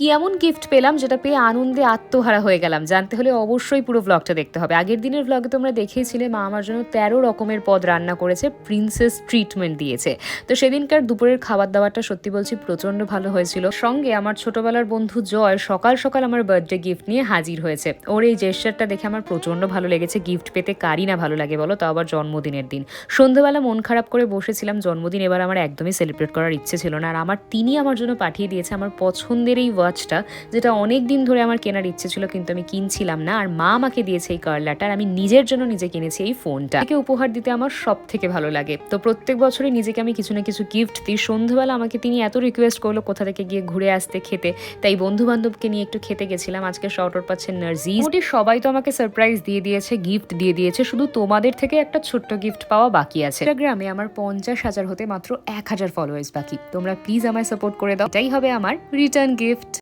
কি এমন গিফট পেলাম যেটা পেয়ে আনন্দে আত্মহারা হয়ে গেলাম? জানতে হলে অবশ্যই পুরো ব্লগটা দেখতে হবে। আগের দিনের ব্লগে তোমরা দেখিয়েছিলে মা আমার জন্য তেরো রকমের পদ রান্না করেছে প্রিন্সেস ট্রিটমেন্ট দিয়েছে। তো সেদিনকার দুপুরের খাবার দাবারটা সত্যি বলছি প্রচণ্ড ভালো হয়েছিল। সঙ্গে আমার ছোটবেলার বন্ধু জয় সকাল সকাল আমার বার্থডে গিফট নিয়ে হাজির হয়েছে। ওর এই জেস্টারটা দেখে আমার প্রচণ্ড ভালো লেগেছে। গিফট পেতে কারই না ভালো লাগে বলো তাও আবার জন্মদিনের দিন। সন্ধ্যেবেলা মন খারাপ করে বসেছিলাম, জন্মদিন এবার আমার একদমই সেলিব্রেট করার ইচ্ছে ছিল না। আর আমার তিনি আমার জন্য পাঠিয়ে দিয়েছে, আমার পছন্দের এই ওয়াচটা যেটা অনেক দিন ধরে আমার কেনার ইচ্ছে ছিল, কিন্তু আমি কিনছিলাম না। আর মা আমাকে দিয়েছে এই কার্লাটা, আর আমি নিজের জন্য নিজে কিনেছি এই ফোনটা। একে উপহার দিতে আমার সব থেকে ভালো লাগে। তো প্রত্যেক বছরই নিজেকে আমি কিছু না কিছু গিফট দিই। সন্ধ্যেবেলা আমাকে তিনি এত রিকোয়েস্ট করল কোথা থেকে গিয়ে ঘুরে আসতে খেতে। তাই বন্ধু বান্ধবকে নিয়ে একটু খেতে গেছিলাম। আজকে শর্ট আউট পাচ্ছে নার্জি মোটামুটি সবাই তো আমাকে সারপ্রাইজ দিয়ে দিয়েছে গিফট দিয়ে দিয়েছে। শুধু তোমাদের থেকে একটা ছোট্ট গিফট পাওয়া বাকি আছে। ইনস্টাগ্রামে আমার পঞ্চাশ হাজার হতে মাত্র এক হাজার ফলোয়ার্স বাকি। তোমরা প্লিজ আমায় সাপোর্ট করে দাও। এটাই হবে আমার রিটার্ন গিফট